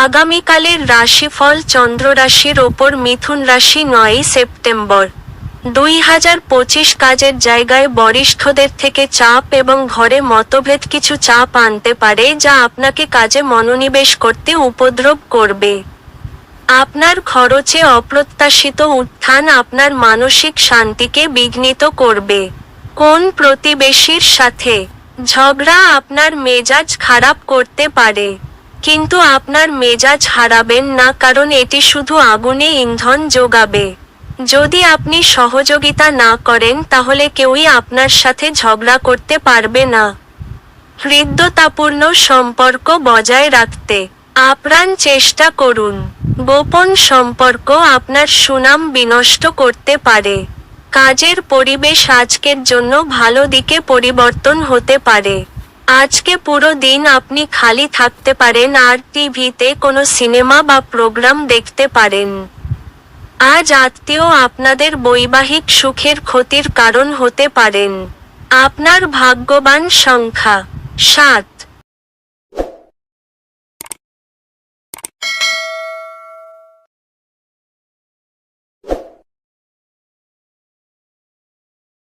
আগামীকালের রাশিফল চন্দ্র রাশির ওপর মিথুন রাশি নয়ই সেপ্টেম্বর। দুই হাজার পঁচিশ কাজের জায়গায় বরিষ্ঠদের থেকে চাপ এবং ঘরে মতভেদ কিছু চাপ আনতে পারে যা আপনাকে কাজে মনোনিবেশ করতে উপদ্রব করবে। আপনার খরচে অপ্রত্যাশিত উত্থান আপনার মানসিক শান্তিকে বিঘ্নিত করবে। কোন প্রতিবেশীর সাথে ঝগড়া আপনার মেজাজ খারাপ করতে পারে? কিন্তু আপনার মেজাজ হারাবেন না, কারণ এটি শুধু আগুনে ইন্ধন যোগাবে। যদি আপনি সহযোগিতা না করেন, তাহলে কেউই আপনার সাথে ঝগড়া করতে পারবে না। হৃদ্যতাপূর্ণ সম্পর্ক বজায় রাখতে আপ্রাণ চেষ্টা করুন। গোপন সম্পর্ক আপনার সুনাম বিনষ্ট করতে পারে। কাজের পরিবেশ আজকের জন্য ভালো দিকে পরিবর্তন হতে পারে। আজকে পুরো দিন আপনি খালি থাকতে পারেন আর টিভিতে কোনো সিনেমা বা প্রোগ্রাম দেখতে পারেন। আজ আত্মীয় আপনাদের বৈবাহিক সুখের ক্ষতির কারণ হতে পারেন। আপনার ভাগ্যবান সংখ্যা, সাত।